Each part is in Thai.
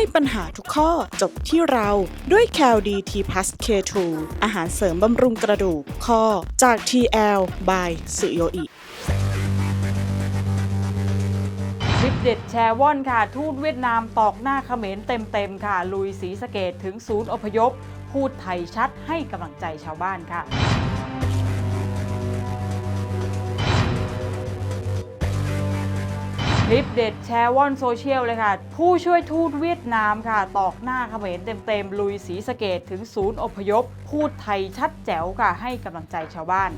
ให้ปัญหาทุกข้อจบที่เราด้วย c a l d t p l u s K2 อาหารเสริมบำรุงกระดูกข้อจาก TL by สุโยอิคลิปเด็ดแชร์ว่อนค่ะ ทูตเวียดนามตอกหน้าเขมรเต็มๆค่ะ ลุยสีสเกตถึงศูนย์อพยพ พูดไทยชัดให้กำลังใจชาวบ้านค่ะ คลิปเด็ดแชร์ว่อนโซเชียลเลยค่ะ ผู้ช่วยทูตเวียดนามค่ะ ตอกหน้าเขมรเต็มๆ ลุยสีสะเกตถึงศูนย์อพยพ พูดไทยชัดแจ๋วค่ะ ให้กำลังใจชาวบ้าน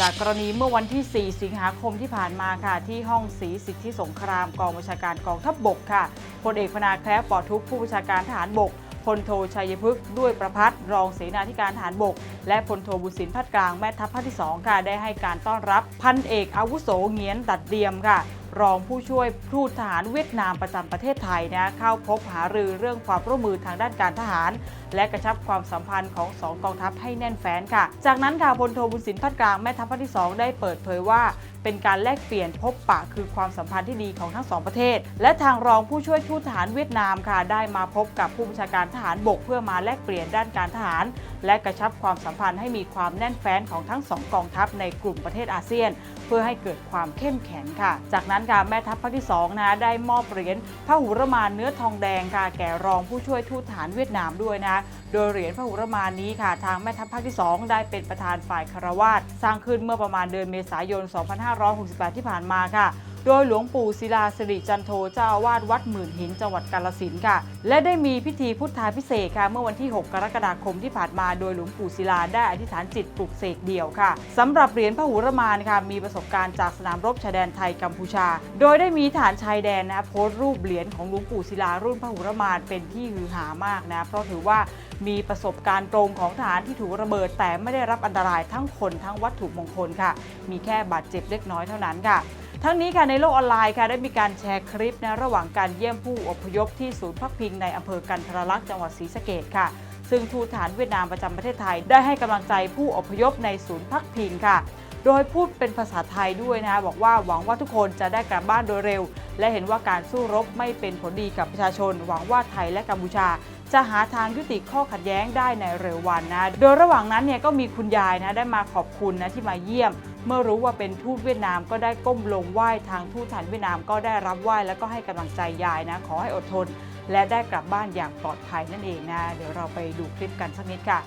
จากกรณีเมื่อวันที่ 4 สิงหาคมที่ผ่านมาค่ะ ที่ห้องศรีสิทธิสงครามกองบัญชาการกองทัพบบกค่ะพลเอกพนาแคล้วปอดทุกผู้บัญชาการทหารบก พลโทชัยพฤกษ์ด้วยประพัฒรองเสนาธิการทหารบก และพลโทบุญสินพัดกลางแม่ทัพภาคที่ 2 ค่ะ ได้ให้การต้อนรับพันเอกอาวุโสเงียนตัดเดียมค่ะ รองผู้ช่วยทูตทหารเวียดนามประจำประเทศไทยนะเข้าพบหารือเรื่องความร่วมมือทางด้านการทหาร และกระชับความสัมพันธ์ของสองกองทัพให้แน่นแฟ้นค่ะ จากนั้นค่ะพลโทบุญสินพัดกลางแม่ทัพภาคที่ 2 ได้เปิดเผยว่า เป็นการแลกเปลี่ยนพบปะคือความสัมพันธ์ที่ดีของทั้งสองประเทศ และทางรองผู้ช่วยทูตทหารเวียดนามค่ะได้มาพบกับผู้บัญชาการทหารบก เพื่อมาแลกเปลี่ยนด้านการทหาร และกระชับความสัมพันธ์ให้มีความแน่นแฟ้นของทั้งสองกองทัพในกลุ่มประเทศอาเซียน เพื่อให้เกิดความเข้มแข็งค่ะ จากนั้นค่ะแม่ทัพภาคที่2นะได้มอบเหรียญพระหุรมานเนื้อทองแดงค่ะแก่รองผู้ช่วยทูตทหารเวียดนามด้วยนะโดยเหรียญพระหุรมานนี้ค่ะ ทางแม่ทัพภาคที่ 2 ได้เป็นประธานฝ่ายคารวาสสร้างขึ้นเมื่อประมาณเดือนเมษายน 2 5 2568 ที่ผ่านมาค่ะ โดยหลวงปู่ศิลาสิริจันโทเจ้าอาวาสวัดหมื่นหินจังหวัดกาลสินค่ะ และได้มีพิธีพุทธาพิเศษค่ะเมื่อวันที่ 6 กรกฎาคมที่ผ่านมาโดยหลวงปู่ศิลาได้อธิษฐานจิตปลุกเสกเดี่ยวค่ะสำหรับเหรียญพระหุรมานค่ะมีประสบการณ์จากสนามรบชายแดนไทยกัมพูชา โดยได้มีฐานชายแดนนะโพสต์รูปเหรียญของหลวงปู่ศิลารุ่นพระหุรมานเป็นที่ฮือหามากนะเพราะถือว่ามีประสบการณ์ตรงของทหารที่ถูกระเบิด แต่ไม่ได้รับอันตรายทั้งคนทั้งวัตถุมงคลค่ะ มีแค่บาดเจ็บเล็กน้อยเท่านั้นค่ะ ทั้งนี้ค่ะในโลกออนไลน์ค่ะได้มีการแชร์คลิปนะระหว่างการเยี่ยมผู้อพยพที่ศูนย์พักพิงในอำเภอกันทรลักษณ์จังหวัดศรีสะเกดค่ะ ซึ่งทูตฐานเวียดนามประจำประเทศไทย ได้ให้กำลังใจผู้อพยพในศูนย์พักพิงค่ะ โดยพูดเป็นภาษาไทยด้วยนะคะบอกว่าหวังว่าทุกคนจะได้กลับบ้านโดยเร็ว และเห็นว่าการสู้รบไม่เป็นผลดีกับประชาชน หวังว่าไทยและกัมพูชา จะหาทางยุติข้อขัดแย้งได้ในเร็ววันนะ โดยระหว่างนั้นเนี่ยก็มีคุณยายนะได้มาขอบคุณนะที่มาเยี่ยม เมื่อรู้ว่าเป็นทูตเวียดนามก็ได้ก้มลงไหว้ทางทูตฐานเวียดนามก็ได้รับไหว้แล้วก็ให้กำลังใจยายนะขอให้อดทน และได้กลับบ้านอย่างปลอดภัยนั่นเองนะ เดี๋ยวเราไปดูคลิปกันสักนิดค่ะ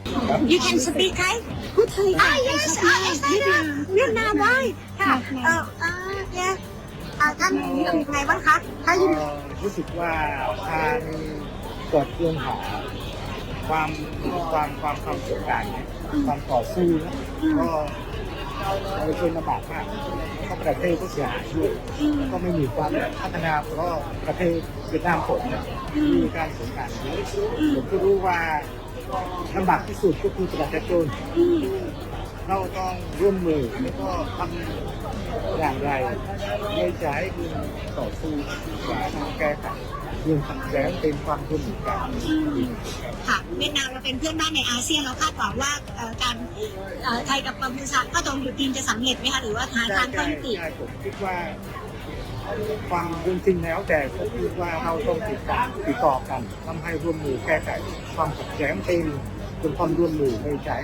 You can speak Thai พูดไทย Ah yes ah yes I know เวียดนามได้ค่ะเอออ่า yes อ่าท่านไงบ้างคะถ้ายินก็รู้สึกว่าทางกดเรื่องหาความความความความสงการเนี่ยความต่อสู้นะก็เราเป็นลำบากมากแล้วก็ประเทศก็เสียหายด้วยแล้วก็ไม่มีความพัฒนาเพราะประเทศเวียดนามผมเนี่ยมีการสงการเยอะผมก็รู้ว่าลำบากที่สุดก็คือประชาชน เราต้องร่วมมือแล้วก็ทำอย่างไรไม่จะให้คุณต่อสู้ว่าแก้ไขเรื่องขัดแย้งเป็นความร่วมมือกันค่ะเวียดนามเราเป็นเพื่อนบ้านในอาเซียนเราคาดหวังว่าเอ่อการเอ่อไทยกับกัมพูชาก็ตรงจุดยืนจะสำเร็จไหมคะหรือว่าหาทางข้อยุติใช่ผมคิดว่าฟังเรื่องจริงแล้วแต่ผมคิดว่าเราต้องติดต่อติดต่อกันทำให้ร่วมมือแก้ไขความขัดแย้งเป็น เป็นความร่วมมือไม่ใช่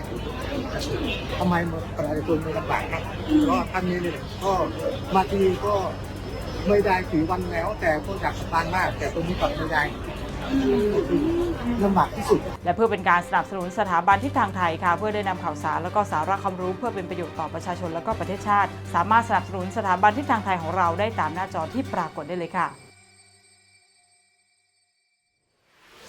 ทำไมประชาชนไม่ลำบากครับเพราะท่านนี้เนี่ยก็มาทีก็ไม่ได้กี่วันแล้ว แต่ก็อยากสบานมาก แต่ตรงนี้กลับไม่ได้ลำบากที่สุด และเพื่อเป็นการสนับสนุนสถาบันทิศทางไทยค่ะ เพื่อได้นำข่าวสารแล้วก็สาระความรู้เพื่อเป็นประโยชน์ต่อประชาชนและก็ประเทศชาติ สามารถสนับสนุนสถาบันทิศทางไทยของเราได้ตามหน้าจอที่ปรากฏได้เลยค่ะ